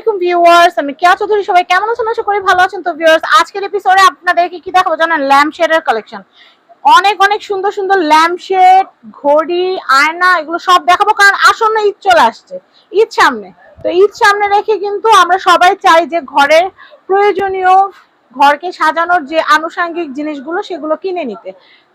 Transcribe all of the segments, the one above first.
আলাইকুম ভিউয়ার্স আমি কেয়া চৌধুরী, সবাই কেমন আছেন? আশা করি ভালো আছেন। তো ভিউয়ার্স আজকের এপিসোডে আপনাদেরকে কি দেখাবো জানেন? কালেকশন অনেক অনেক সুন্দর সুন্দর ঘড়ি, আয়না, এগুলো সব দেখাবো, কারণ আসন্ন ঈদ চলে আসছে। ঈদ সামনে। তো ঈদ সামনে রেখে কিন্তু আমরা সবাই চাই যে ঘরের প্রয়োজনীয় ঘরকে সাজানোর যে আনুষঙ্গিক জিনিসগুলো, সেগুলো কিনে নিতে।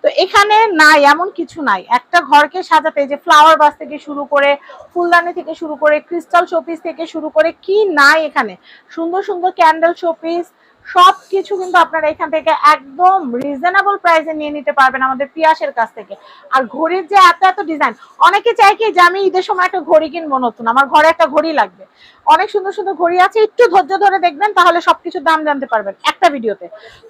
তো এখানে নাই, এমন কিছু নাই। একটা ঘরকে সাজাতে যে ফ্লাওয়ার বাস থেকে শুরু করে, ফুলদানি থেকে শুরু করে ক্রিস্টাল শোপিস থেকে শুরু করে, কি নাই এখানে? সুন্দর সুন্দর ক্যান্ডেল শোপিস সব কিছু কিন্তু আপনারা এখান থেকে একদম রিজনেবল প্রাইসে নিয়ে নিতে পারবেন আমাদের পিয়াসের কাছ থেকে। আর ঘড়ির যে এত এত ডিজাইন অনেকে চায় কি যে আমি ঈদের সময় একটা ঘড়ি কিনবো নতুন, আমার ঘরে একটা ঘড়ি লাগবে। অনেক সুন্দর সুন্দর ঘড়ি আছে, একটু ধৈর্য ধরে দেখবেন, তাহলে সবকিছুর দাম জানতে পারবেন একটা ভিডিওতে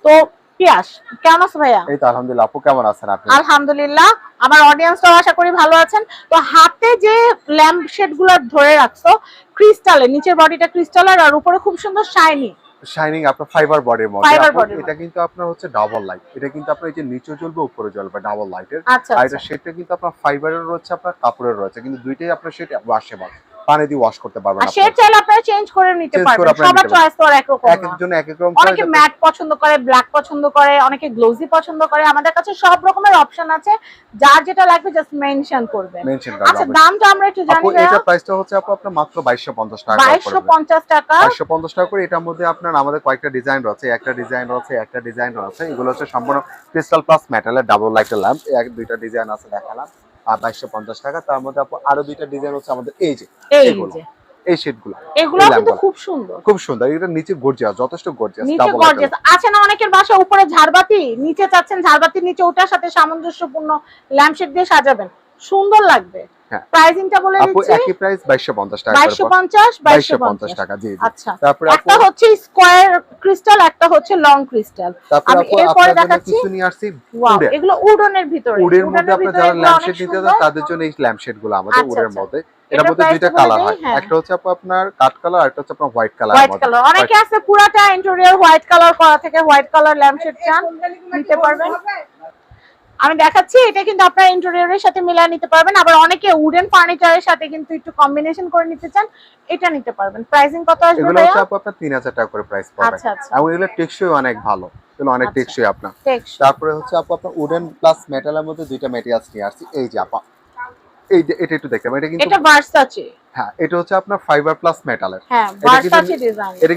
তো পিয়াস কেমন আছো ভাইয়া? এই তো আলহামদুলিল্লাহ আপু কেমন আছেন আপনি? আলহামদুলিল্লাহ আমার অডিয়েন্সটাও আশা করি ভালো আছেন। তো হাতে যে ল্যাম্প ধরে রাখছো ক্রিস্টালের নিচের বডিটা ক্রিস্টালের আর উপরে খুব সুন্দর শাইনি শাইনিং আপনার ফাইবার বডির মধ্যে এটা কিন্তু আপনার হচ্ছে ডাবল লাইট এটা কিন্তু আপনার এই যে নিচে জ্বলবে উপরে জ্বলবে ডাবল লাইটের আচ্ছা আর আচ্ছা। এটা সেটটা কিন্তু আপনার ফাইবারের রয়েছে আপনার কাপড়ের রয়েছে কিন্তু দুইটাই আপনার সেট ওয়াশেবল পানি দিয়ে ওয়াশ করতে পারবেন আর শেড চাইলে আপনারা চেঞ্জ করে নিতে পারবেন। সবার চয়েস তো আর একরকম এক একজন এক এক রকম অনেকে ম্যাট পছন্দ করে ব্ল্যাক পছন্দ করে অনেকে গ্লোজি পছন্দ করে। আমাদের কাছে সব রকমের অপশন আছে। যার যেটা লাগবে জাস্ট মেনশন করবেন। মেনশন করবেন আচ্ছা দামটা আমরা একটু জানি এটা প্রাইসটা হচ্ছে আপু আপনার মাত্র 2250 টাকা করে বাইশশো পড়বে পঞ্চাশ টাকা। 2250 টাকা করে এটার মধ্যে আপনার আমাদের কয়েকটা ডিজাইন রয়েছে একটা ডিজাইন রয়েছে একটা ডিজাইন রয়েছে। এগুলো হচ্ছে সম্পূর্ণ ক্রিস্টাল প্লাস মেটালের ডাবল লাইটের ল্যাম্প এক দুইটা ডিজাইন আছে দেখালাম। আর 2250 টাকা তার মধ্যে আপু আরও দুইটা ডিজাইন হচ্ছে আমাদের এই যে এই এগুলো। যে। এই শেডগুলো এগুলো কিন্তু খুব সুন্দর। খুব সুন্দর এটা নিচে গর্জিয়াস যথেষ্ট গর্জিয়াস নিচে গর্জিয়াস আছে না অনেকের বাসা উপরে ঝাড়বাতি? নিচে চাচ্ছেন ঝাড়বাতির নিচে ওটার সাথে সামঞ্জস্যপূর্ণ ল্যাম্পশেড দিয়ে সাজাবেন। সুন্দর লাগবে। প্রাইসিংটা বলে আপু দিচ্ছি। একই প্রাইস 2250 টাকা বাইশশো করে পঞ্চাশ। বাইশশো 2250 টাকা জি জি। আচ্ছা। তারপরে একটা হচ্ছে স্কোয়ার ক্রিস্টাল একটা হচ্ছে লং ক্রিস্টাল তারপরে আমি এরপরে দেখাচ্ছি। কিছু নিয়ে আসছি এগুলো উডনের ভিতরে। উডের মধ্যে আপনার যারা এগুলো অনেক ল্যাম্পশেড নিতে চান তাদের জন্য এই ল্যাম্পশেডগুলো আমাদের আচ্ছা, উডের আচ্ছা। মধ্যে। মধ্যে দুইটা কালার হয়। হ্যাঁ। একটা হচ্ছে আপনার কাট কালার আর একটা হচ্ছে আপনার হোয়াইট কালার হোয়াইট কালার অনেকে আছে পুরাটা ইন্টেরিয়র হোয়াইট কালার করা থেকে হোয়াইট কালার ল্যাম্পশেড চান নিতে পারবেন। আমি দেখাচ্ছি এটা কিন্তু আপনার ইন্টেরিয়রের সাথে মিলিয়ে নিতে পারবেন। আবার অনেকে উডেন ফার্নিচারের সাথে কিন্তু একটু কম্বিনেশন করে নিতে চান এটা নিতে পারবেন। প্রাইসিং কত আসবে এগুলো হচ্ছে আপু আপনার 3000 টাকা করে প্রাইস পড়বে আচ্ছা আচ্ছা। এবং এগুলো টেকসই অনেক ভালো। এগুলো অনেক আচ্ছা। টেকসই আপনার। তারপরে হচ্ছে আপু আপনার উডেন প্লাস মেটালের মধ্যে দুইটা ম্যাটেরিয়ালস নিয়ে আসছি। এই যে আপা এই যে এটা একটু দেখতে পাবেন এটা কিন্তু এটা ভার্সাচে হ্যাঁ এটা হচ্ছে আপনার ফাইবার প্লাস মেটালের হ্যাঁ এটা কিন্তু- এটা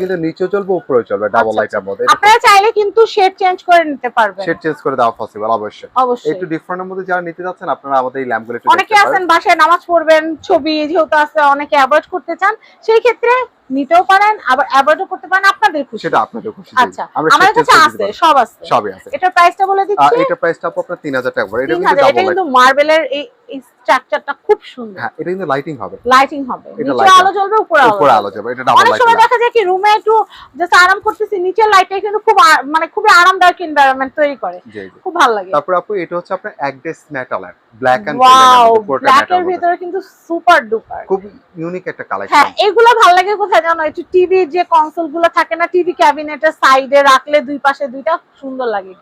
চলবে চলবে ডাবল আচ্ছা, লাইটের মধ্যে। আপনারা চাইলে কিন্তু শেড চেঞ্জ করে নিতে পারবেন। শেড চেঞ্জ করে দেওয়া পসিবল অবশ্যই। অবশ্যই। একটু ডিফারেন্টের মধ্যে যারা নিতে যাচ্ছেন আপনারা আমাদের এই ল্যাম্পগুলো একটু অনেকে আছেন বাসায় নামাজ পড়বেন ছবি যেহেতু আছে অনেকে অ্যাভয়েড করতে চান সেই ক্ষেত্রে নিতেও পারেন আবার অ্যাভয়েডও করতে পারেন আপনাদের খুশি। সেটা আপনাদের খুশি আচ্ছা আমার কাছে আছে সব আছে। সবই আছে। এটার প্রাইসটা বলে দিচ্ছি। এটা প্রাইসটা আপু আপনার 3000 টাকা এটা কিন্তু এটা কিন্তু মার্বেলের এই এই স্ট্রাকচারটা খুব সুন্দর। হ্যাঁ এটা কিন্তু লাইটিং হবে। লাইটিং হবে। নিচে আলো জ্বলবে উপরে আলো উপরে আলো যাবে এটা ডাবল অনেক সময় দেখা যায় কি রুমে একটু জাস্ট আরাম করতেছি নিচের লাইটটা কিন্তু খুব মানে খুবই আরামদায়ক এনভায়রনমেন্ট তৈরি করে। জি জি। খুব ভালো লাগে। তারপর আপু এটা হচ্ছে আপনার এক ডেস মেটালের ব্ল্যাক এন্ড ওয়াও ব্ল্যাক এর ভিতরে কিন্তু সুপার ডুপার খুব ইউনিক একটা হ্যাঁ এগুলো ভালো লাগে কোথায় জানো? একটু টিভি যে কনসোলগুলো থাকে না টিভি ক্যাবিনেটের সাইডে রাখলে দুই পাশে দুইটা সুন্দর লাগে।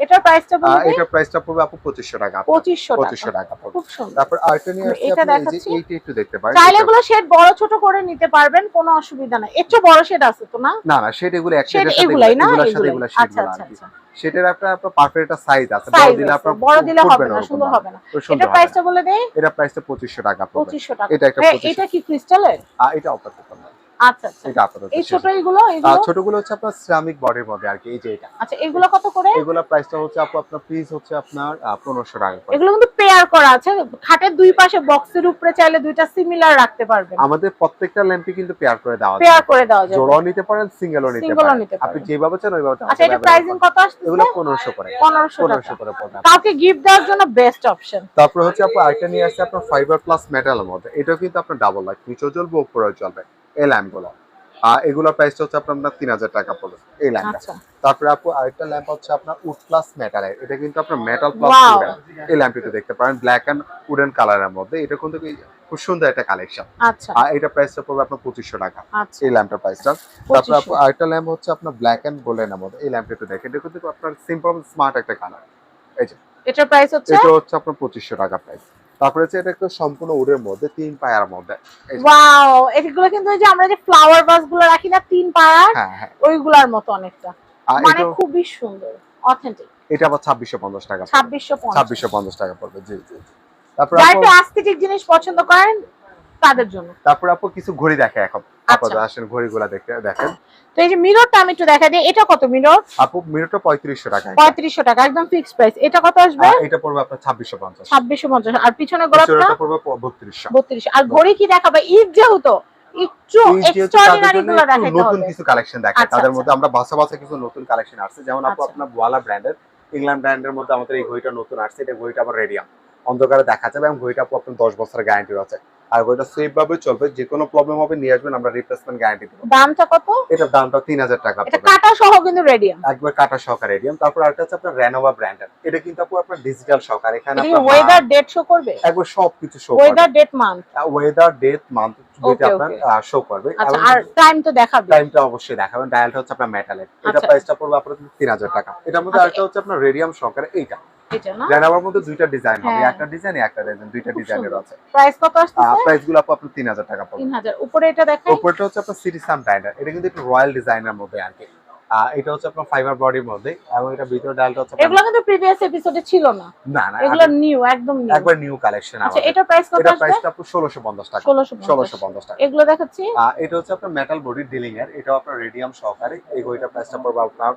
এটার প্রাইসটা প্রাইসটা পড়বে আপু 2500 টাকা। পঁচিশশো 2500 টাকা। টাকা পড়বে খুব সুন্দর। তারপর আরেকটা নিয়ে আসছি এটা আপনি এই যে দেখাচ্ছি। এইটা একটু দেখতে পারেন। চাইলে এগুলো শেড বড় ছোট করে নিতে পারবেন কোনো অসুবিধা নাই। এর চেয়ে বড় শেড আছে তো না? না না সেটা এগুলো এক শেড এগুলাই না? এগুলোর এগুলো আচ্ছা আচ্ছা আচ্ছা। সেটার একটা আপনার পারফেক্ট একটা সাইজ আছে। বড় দিলে আপনার বড় দিলে হবে না সুন্দর। হবে এটা প্রাইসটা বলে দেই? এটা প্রাইসটা 2500 টাকা পড়বে। পঁচিশশো টাকা। এটা একটা 2500 এটা কি ক্রিস্টালের এটা না আচ্ছা আচ্ছা। এটা আপাতত এই ছোট এগুলো আর এগুলো? ছোটগুলো হচ্ছে আপনার সিরামিক বডির মধ্যে আর কি এই যে এটা। আচ্ছা এগুলো কত করে? এগুলো প্রাইসটা হচ্ছে আপু আপনার পিস হচ্ছে আপনার 1500 টাকা করে। এগুলো কিন্তু পেয়ার করা আছে। খাটের দুই পাশে বক্সের উপরে চাইলে দুইটা সিমিলার রাখতে পারবেন। আমাদের প্রত্যেকটা ল্যাম্পে কিন্তু পেয়ার করে দেওয়া পেয়ার করে দেওয়া যাবে। জোড়াও নিতে পারেন সিঙ্গেলও নিতে পারেন। আপনি যেভাবে চান ওইভাবে চান। আচ্ছা এটা প্রাইসিং কত আসছে এগুলো 1500 করে। পনেরোশো 1500 করে পড়বে। কাউকে গিফট দেওয়ার জন্য বেস্ট অপশন তারপর হচ্ছে আপু আরেকটা নিয়ে আসছে আপনার ফাইবার প্লাস মেটালের মধ্যে। এটাও কিন্তু আপনার ডাবল লাইট নিচেও জ্বলবে উপরেও চলবে এই ল্যাম্পগুলো। আর এগুলোর প্রাইসটা হচ্ছে আপনার তিন হাজার টাকা পড়বে এই ল্যাম্পটা। আচ্ছা। তারপরে আপু আরেকটা ল্যাম্প হচ্ছে আপনার উড প্লাস মেটালের এটা কিন্তু আপনার মেটাল প্লাস এই ল্যাম্পটি দেখতে পারেন ব্ল্যাক এন্ড উডেন কালারের মধ্যে। এটা কিন্তু খুব সুন্দর একটা কালেকশন আচ্ছা। আর এটা প্রাইসটা পড়বে আপনার পঁচিশশো টাকা। আচ্ছা। এই ল্যাম্পটার প্রাইসটা তারপরে আপু 2500 আরেকটা ল্যাম্প হচ্ছে আপনার ব্ল্যাক এন্ড গোল্ডেনের মধ্যে। এই ল্যাম্পটা একটু দেখেন। এটা কিন্তু আপনার সিম্পল স্মার্ট একটা কালার এটার প্রাইস হচ্ছে? এটা হচ্ছে আপনার পঁচিশশো টাকা প্রাইস তারপরে হচ্ছে এটা একটা সম্পূর্ণ উডের মধ্যে তিন পায়ার মধ্যে। ওয়াও এগুলো কিন্তু ওই যে আমরা যে ফ্লাওয়ার ভাসগুলো রাখি না তিন পায়ার হ্যাঁ হ্যাঁ। ওইগুলার মতো অনেকটা। মানে খুবই সুন্দর অথেন্টিক এটা আবার ছাব্বিশশো পঞ্চাশ টাকা পড়বে। ছাব্বিশশো পঞ্চাশ। ছাব্বিশশো পঞ্চাশ টাকা পড়বে জি জি। তারপর আপনি আস্থেটিক জিনিস পছন্দ করেন তাদের জন্য। তারপর আপু কিছু ঘড়ি দেখে এখন। আপাতত আসেন ঘড়িগুলা দেখে দেখেন। তো এই যে মিররটা আমি একটু দেখা দিই এটা কত মিরর আপু মিনিটটা পঁয়ত্রিশশো টাকা পঁয়ত্রিশশো টাকা একদম ফিক্সড প্রাইস এটা কত আসবে? এটা পড়বে আপনার ছাব্বিশশো পঞ্চাশ। ছাব্বিশশো পঞ্চাশ। আর পিছনে গোলাপটা? পিছনেরটা পড়বে বত্রিশশো। বত্রিশ আর ঘড়ি কি দেখাবে? ঈদ যেহেতু একটু এক্সট্রাঅর্ডিনারি গুলো দেখাইতে নতুন কিছু কালেকশন আচ্ছা, তাদের আচ্ছা। মধ্যে আমরা বাসা বাসা কিছু নতুন কালেকশন আসছে। যেমন আপু আচ্ছা। আপনার ওয়ালা ব্র্যান্ডের ইংল্যান্ড ব্র্যান্ডের মধ্যে আমাদের এই ঘড়িটা নতুন আসছে। এটা ঘড়িটা আবার রেডিয়াম অন্ধকারে দেখা যাবে। এবং ঘড়িটা আপু আপনার দশ বছরের গ্যারান্টি আছে আর সেফ ভাবে চলবে যে কোনো প্রবলেম হবে নিয়ে আসবেন আমরা রিপ্লেসমেন্ট গ্যারান্টি দেবো। দামটা কত? এটার দামটা তিন হাজার টাকা এটা কাটা সহ কিন্তু রেডিয়াম একবার কাটা সহকারে রেডিয়াম তারপর আরেকটা হচ্ছে আপনার রেনোভা ব্র্যান্ডের এটা কিন্তু আপু আপনার ডিজিটাল সহকার এখানে এটা আপনার ওয়েদার ডেট শো করবে? একবার সবকিছু show weather date month weather date month Okay, আপনার শো করবে। আচ্ছা আর টাইম তো দেখাবে। টাইমটা অবশ্যই দেখাবেন। ডায়ালটা হচ্ছে আপনার মেটালের এটা আচ্ছা। প্রাইসটা পড়বে আপনার তিন হাজার টাকা। এটার মধ্যে আচ্ছা, আরেকটা হচ্ছে আপনার রেডিয়াম সহকারে এইটা। মধ্যে দুইটা ডিজাইন হবে হ্যাঁ। একটা ডিজাইন একটা ডিজাইন দুইটা ডিজাইনের আছে। প্রাইস কত প্রাইসগুলো আপু আপনার তিন হাজার টাকা পড়বে। উপরে এটা উপরটা হচ্ছে আপনার এটা কিন্তু একটু রয়্যাল ডিজাইনের মধ্যে আর কি এটা হচ্ছে আপনার ফাইবার বডির মধ্যে এবং এটা ভিতরে ডায়ালটা হচ্ছে এগুলো কিন্তু প্রিভিয়াস এপিসোডে ছিল না। না না এগুলো নিউ একদম নিউ একবার নিউ কালেকশন আচ্ছা এটা প্রাইস কত এটা প্রাইসটা আপু ষোলোশো পঞ্চাশ টাকা। ষোলোশো ষোলোশো পঞ্চাশ টাকা। এগুলো দেখাচ্ছি। এটা হচ্ছে আপনার মেটাল বডি ডিলিং এর। এটা আপনার রেডিয়াম সহকারে। এই ঘড়িটার প্রাইসটা পড়বে আপনার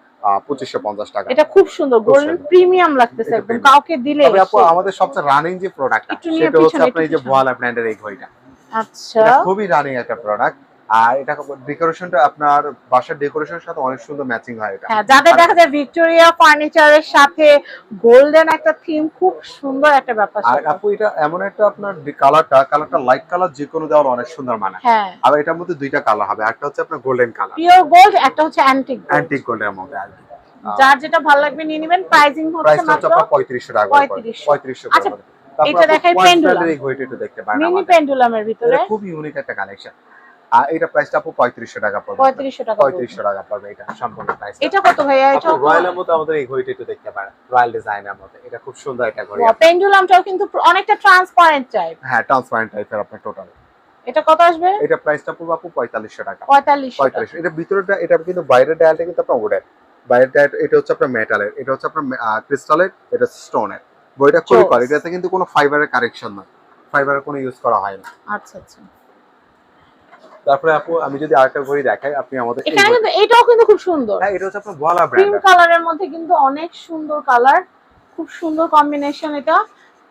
পঁচিশশো পঞ্চাশ টাকা। এটা খুব সুন্দর। গোল্ডেন প্রিমিয়াম লাগতেছে একদম। কাউকে দিলে তবে আপু আমাদের সবচেয়ে রানিং যে প্রোডাক্ট সেটা হচ্ছে আপনার এই যে। ভোয়ালা ব্র্যান্ডের এই ঘড়িটা আচ্ছা। খুবই রানিং একটা প্রোডাক্ট আর এটা ডেকোরেশনটা আপনার বাসার ডেকোরেশনের সাথে অনেক সুন্দর ম্যাচিং হয় এটা। হ্যাঁ যাদের দেখা যায় ভিক্টোরিয়া ফার্নিচারের সাথে গোল্ডেন একটা থিম খুব সুন্দর একটা ব্যাপার আর আপু এটা এমন একটা আপনার কালারটা কালারটা লাইট কালার যে কোনো দেওয়ার অনেক সুন্দর মানে। হ্যাঁ। আর এটার মধ্যে দুইটা কালার হবে একটা হচ্ছে আপনার গোল্ডেন কালার পিওর গোল্ড একটা হচ্ছে অ্যান্টিক অ্যান্টিক গোল্ডের মধ্যে আর যার যেটা ভালো লাগবে নিয়ে নেবেন প্রাইসিং হচ্ছে মাত্র আপনার পঁয়ত্রিশশো টাকা করে 3500 পঁয়ত্রিশশো। আচ্ছা, এটা দেখাই ঘড়িটা একটু দেখতে পারেন মিনি। পেন্ডুলামের ভিতরে। খুব ইউনিক একটা কালেকশন আর এটা প্রাইসটা আপু পঁয়ত্রিশশো টাকা পড়বে। পঁয়ত্রিশশো টাকা পঁয়ত্রিশশো টাকা পড়বে এটা সম্পূর্ণ প্রাইস এটা কত ভাইয়া? এটা রয়্যালের মধ্যে আমাদের এই ঘড়িটা একটু দেখতে পারেন রয়্যাল ডিজাইনের মধ্যে এটা খুব সুন্দর একটা ঘড়ি। পেন্ডুলামটাও কিন্তু অনেকটা ট্রান্সপারেন্ট টাইপ হ্যাঁ ট্রান্সপারেন্ট টাইপের আপনার টোটাল এটা কত আসবে? এটা প্রাইসটা পড়বে আপু পঁয়তাল্লিশশো টাকা। পঁয়তাল্লিশশো টাকা। পঁয়তাল্লিশ এটা ভিতরেটা এটা কিন্তু বাইরের ডায়ালটা কিন্তু আপনার উডের বাইরের ডায়াল এটা হচ্ছে আপনার মেটালের এটা হচ্ছে আপনার ক্রিস্টালের এটা স্টোনের বইটা খুবই কোয়ালিটি এটাতে কিন্তু কোনো ফাইবারের কারেকশন নয় ফাইবারের কোনো ইউজ করা হয় না। আচ্ছা আচ্ছা। তারপরে আপু আমি যদি আরেকটা ঘড়ি দেখাই আপনি আমাদের এখানে কিন্তু এটাও কিন্তু খুব সুন্দর। হ্যাঁ এটা হচ্ছে আপনার ভোলা ক্রিম ব্র্যান্ড কালারের মধ্যে কিন্তু অনেক সুন্দর কালার খুব সুন্দর কম্বিনেশন এটা।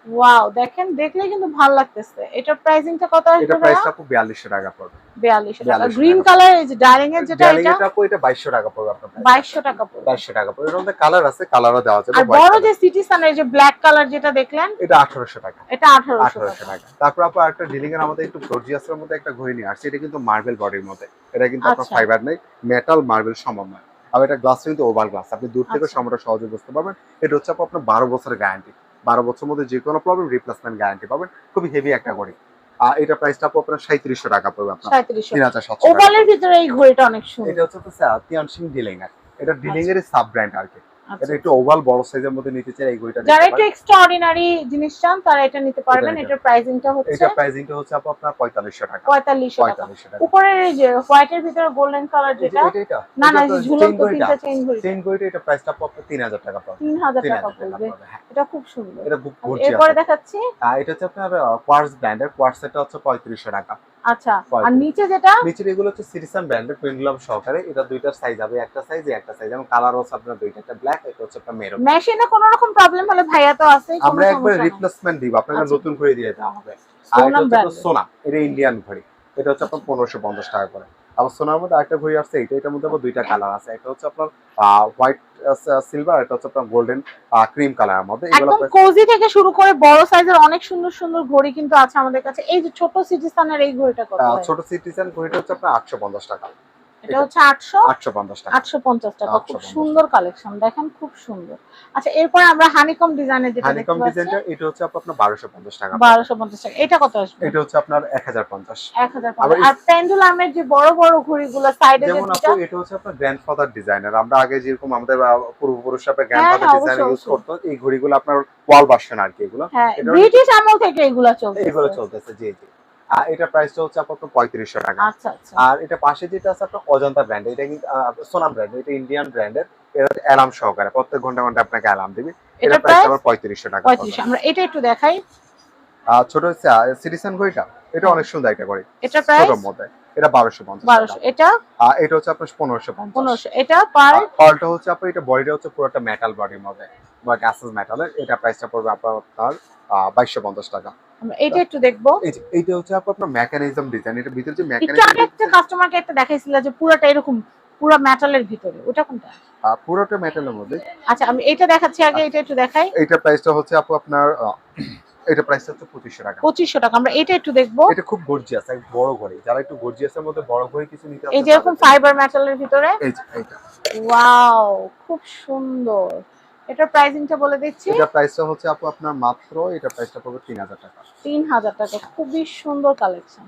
ওয়াও দেখেন দেখলে কিন্তু ভালো লাগতেছে। এটার প্রাইসিংটা কত আসবে এটা প্রাইসটা আপু বিয়াল্লিশশো টাকা পড়বে। 4200 টাকা। গ্রিন কালার এই যে ডার্লিং এর যেটা এটা এটা আপু এটা বাইশশো টাকা পড়বে আপনার 2200 টাকা পড়বে। বাইশশো টাকা পড়বে। এর মধ্যে কালার আছে কালারও দেওয়া যাবে আর বড় যে সিটি সানের যে ব্ল্যাক কালার যেটা দেখলেন এটা আঠারোশো টাকা। এটা 1800 আঠারোশো টাকা। টাকা। তারপর আপু একটা ডিলিং এর আমাদের একটু গর্জিয়াসের মধ্যে একটা ঘড়ি নিয়ে আসছে এটা কিন্তু মার্বেল বডির মধ্যে। এটা কিন্তু আপনার আচ্ছা। ফাইবার নেই মেটাল মার্বেল সমন্বয়। আর এটা গ্লাস কিন্তু ওভার গ্লাস আপনি দূর থেকে আচ্ছা। সময়টা সহজে বুঝতে পারবেন। এটা হচ্ছে আপু আপনার বারো বছরের গ্যারান্টি বারো বছর মধ্যে যে কোনো প্রবলেম রিপ্লেসমেন্ট গ্যারান্টি পাবেন। খুবই হেভি একটা ঘড়ি। আর এটা প্রাইসটা পড়বে আপনার সাঁত্রিশশো টাকা পড়বে আপনার। 3700 ওভালের ভিতরে এই ঘড়িটা অনেক এটা সুন্দর হচ্ছে আপনার তিয়ানসিং ডিলিং এটা ডিলিং এর সাব ব্র্যান্ড আর কি। এটা একটু ওভাল বড় সাইজের মধ্যে নিতে চাই এই ঘড়িটা যারা একটু পারেন। এক্সট্রাঅর্ডিনারি জিনিস চান তারা এটা নিতে পারবেন। এটা- এটার প্রাইসিংটা হচ্ছে এটা প্রাইসিংটা হচ্ছে আপু আপনার পঁয়তাল্লিশশো টাকা। 4500 টাকা। উপরের এই যে হোয়াইটের ভিতরে গোল্ডেন কালার যেটা না না এটা এই তো তিনটা চেইন ঘড়ি চেইন ঘড়িটা এটা প্রাইসটা আপু আপনার তিন হাজার টাকা পড়বে। 3000 তিন টাকা পড়বে। হ্যাঁ। এটা খুব সুন্দর। এটা খুব এরপরে গর্জিয়াস দেখাচ্ছি। এটা হচ্ছে আপনার কোয়ার্টজ ব্র্যান্ডের কোয়ার্টজ এটা হচ্ছে পঁয়ত্রিশশো টাকা। আচ্ছা আর। নিচে যেটা? নিচে এগুলো হচ্ছে সিটিসন ব্র্যান্ডের পেন্ডুলাম সহকারে। এটা দুইটার সাইজ হবে একটা সাইজ একটা সাইজ এবং কালার হচ্ছে আপনার দুইটা একটা ব্ল্যাক এটা হচ্ছে একটা মেরুন মেশিনে কোনো রকম প্রবলেম হলে ভাইয়া তো আছে আমরা একবার রিপ্লেসমেন্ট দিব আপনাকে আচ্ছা। নতুন করে দিয়ে দেওয়া হবে। আর এটা হচ্ছে সোনা এটা ইন্ডিয়ান ঘড়ি। এটা হচ্ছে আপনার পনেরোশো পঞ্চাশ টাকা করে। আবার সোনার মধ্যে আরেকটা ঘড়ি আসছে এটা এটার মধ্যে আবার দুইটা কালার আছে। একটা হচ্ছে আপনার হোয়াইট সিলভার এটা হচ্ছে আপনার গোল্ডেন ক্রিম কালারের মধ্যে। একদম কোজি থেকে শুরু করে বড় সাইজের অনেক সুন্দর সুন্দর ঘড়ি কিন্তু আছে আমাদের কাছে। এই যে ছোট সিটিসানের এই ঘড়িটা কত ছোট সিটিজেন ঘড়িটা হচ্ছে আপনার আটশো পঞ্চাশ টাকা। এটা হচ্ছে টাকা। খুব সুন্দর কালেকশন দেখেন খুব সুন্দর। আচ্ছা এরপরে আমরা হানিকম ডিজাইনের যেটা দেখতে হানিকম পাচ্ছি। ডিজাইনটা এটা হচ্ছে আপনার বারোশো পঞ্চাশ টাকা। বারোশো পঞ্চাশ টাকা। এটা কত আসবে? এটা হচ্ছে আপনার এক হাজার পঞ্চাশ। এক হাজার আবার আর পেন্ডুলামের যে বড় বড় ঘড়িগুলো সাইডে যে যেমন আপু এটা হচ্ছে আপনার গ্র্যান্ডফাদার ডিজাইনার আমরা আগে যেরকম আমাদের পূর্বপুরুষরা গ্র্যান্ডফাদার হ্যাঁ, ডিজাইন ইউজ করতো এই ঘড়িগুলো আপনার ওয়াল ভার্সন আর কি এগুলো। হ্যাঁ ব্রিটিশ আমল থেকে এগুলা চলছে এগুলো চলতেছে জি জি। আর এটা প্রাইসটা হচ্ছে আপনার পঁয়ত্রিশশো টাকা। আচ্ছা আচ্ছা। আর এটা পাশে যেটা আছে আপনার অজন্তা ব্র্যান্ড এটা কিন্তু সোনাম ব্র্যান্ড এটা ইন্ডিয়ান ব্র্যান্ডের এটা অ্যালার্ম সহকারে। প্রত্যেক ঘণ্টা ঘণ্টা আপনাকে অ্যালার্ম দিবে। এটা প্রাইস আবার পঁয়ত্রিশশো টাকা আমরা এটা একটু দেখাই। ছোট ঘড়িটা এটা অনেক সুন্দর একটা ঘড়ি। এটার প্রাইস ছোটর মধ্যে এটা বারোশো পঞ্চাশ বারোশো। এটা? আর এটা হচ্ছে আপনার পনেরোশো পঞ্চাশ। পনেরোশো। এটা পার হলটা হচ্ছে আপনার এটা বডিটা হচ্ছে পুরোটা মেটাল বডির মধ্যে বা গ্যাসেস মেটালের এটা প্রাইসটা পড়বে আপনার বাইশশো পঞ্চাশ টাকা। আমরা এটা একটু দেখব। এইটা হচ্ছে আপনার মেকানিজম ডিজাইন এটা ভিতরে যে আগে একটা কাস্টমারকে একটা দেখাইছিল যে পুরোটা এরকম পুরো মেটালের ভিতরে ওটা কোনটা? পুরোটা মেটালের মধ্যে। আচ্ছা আমি এটা দেখাচ্ছি আগে এটা একটু দেখাই। এইটা প্রাইসটা হচ্ছে আপু আপনার এটা প্রাইসটা হচ্ছে পঁচিশশো টাকা। পঁচিশশো টাকা আমরা এটা একটু দেখব। এটা খুব গর্জিয়াস এক বড় ঘড়ি। যারা একটু গর্জিয়াসের মধ্যে বড় ঘড়ি কিছু নিতে এই যে এরকম ফাইবার মেটালের ভিতরে? এই যে এইটা। ওয়াও খুব সুন্দর। এটার প্রাইসিংটা বলে দিচ্ছি। এটা প্রাইসটা হচ্ছে আপু আপনার মাত্র এটা প্রাইসটা পড়বে তিন হাজার টাকা। তিন হাজার টাকা খুবই সুন্দর কালেকশন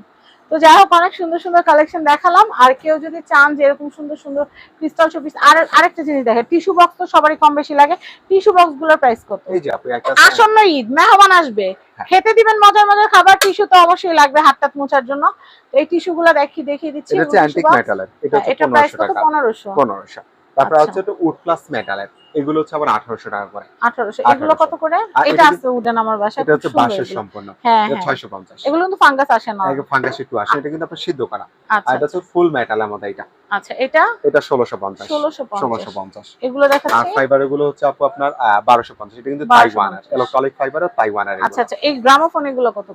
তো যাই হোক অনেক সুন্দর সুন্দর কালেকশন দেখালাম। আর কেউ যদি চান যে এরকম সুন্দর সুন্দর ক্রিস্টাল শোপিস আর আরেকটা জিনিস দেখে টিস্যু বক্স তো সবারই কম বেশি লাগে। টিস্যু বক্সগুলোর প্রাইস কত? এই যে আপু একটা আসন্ন ঈদ মেহমান আসবে। হ্যাঁ। খেতে দিবেন মজার মজার খাবার টিস্যু তো অবশ্যই লাগবে হাত টাত মোছার জন্য। তো এই টিস্যু গুলো দেখিয়ে দেখিয়ে দিচ্ছি। এটা হচ্ছে অ্যান্টিক। মেটালের এটা হ্যাঁ, এটা প্রাইস পনেরোশো কত টাকা। পনেরোশো। পনেরোশো। তারপর। হচ্ছে একটা উড প্লাস মেটালের এগুলো হচ্ছে আবার আঠারোশো টাকা করে। আঠারোশো। এগুলো কত করে? এটা আছে উডেন আমার বাসায় এটা হচ্ছে বাঁশের সম্পূর্ণ। হ্যাঁ এটা হ্যাঁ। ছয়শো পঞ্চাশ। এগুলো কিন্তু ফাঙ্গাস আসে না। এগুলো ফাঙ্গাস একটু আসে এটা কিন্তু আপনার সিদ্ধ করা। আর আচ্ছা এটা হচ্ছে ফুল মেটাল আমাদের এটা। আচ্ছা এটা? এটা ষোলোশো পঞ্চাশ। ষোলোশো ষোলোশো পঞ্চাশ। পঞ্চাশ এগুলো আর ফাইবার এগুলো হচ্ছে আপু আপনার বারোশো পঞ্চাশ। এটা কিন্তু 1250 তাইওয়ানের ইলেকট্রনিক ফাইবার আর তাইওয়ানের আচ্ছা আচ্ছা। এই গ্রামোফোন এগুলো কত?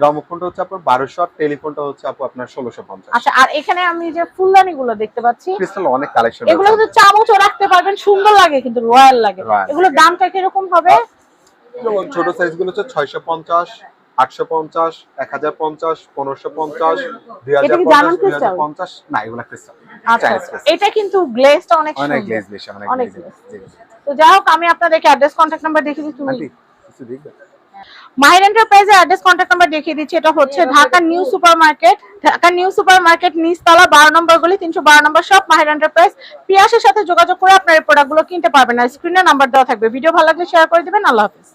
গ্রামোফোনটা হচ্ছে আপনার বারোশো আর টেলিফোনটা হচ্ছে আপু আপনার ষোলোশো পঞ্চাশ। আচ্ছা আর এখানে আমি যে ফুলদানি গুলো দেখতে পাচ্ছি ক্রিস্টাল অনেক কালেকশন এগুলো কিন্তু চামচও রাখতে পারবেন সুন্দর লাগে কিন্তু রয়্যাল লাগে। এগুলোর দামটা কীরকম হবে? ছোট সাইজগুলো হচ্ছে ছয়শো পঞ্চাশ আটশো পঞ্চাশ এক হাজার পঞ্চাশ পনেরোশো পঞ্চাশ এটা কি পঞ্চাশ জার্মান দুই হাজার crystal? পঞ্চাশ না এগুলো ক্রিস্টাল আচ্ছা। এটা কিন্তু গ্লেজটা অনেক অনেক গ্লেজ বেশি অনেক গ্লেজ তো যাই হোক আমি আপনাদেরকে অ্যাড্রেস কন্টাক্ট নাম্বার দেখিয়ে দিই তুমি কিছু দেখবে মাহির এন্টারপ্রাইজের অ্যাড্রেস কন্ট্যাক্ট নাম্বার দেখিয়ে দিচ্ছি। এটা হচ্ছে Dhaka new super market Dhaka new super market নিচতলা বারো নম্বর গলি তিনশো বারো নম্বর সব মাহির এন্টারপ্রাইজ। পিয়াসের সাথে যোগাযোগ করে আপনার এই প্রোডাক্টগুলো কিনতে পারবেন। আর স্ক্রিনে নাম্বার দেওয়া থাকবে। ভিডিও ভালো লাগলে শেয়ার করে দেবেন। আল্লাহ হাফিজ।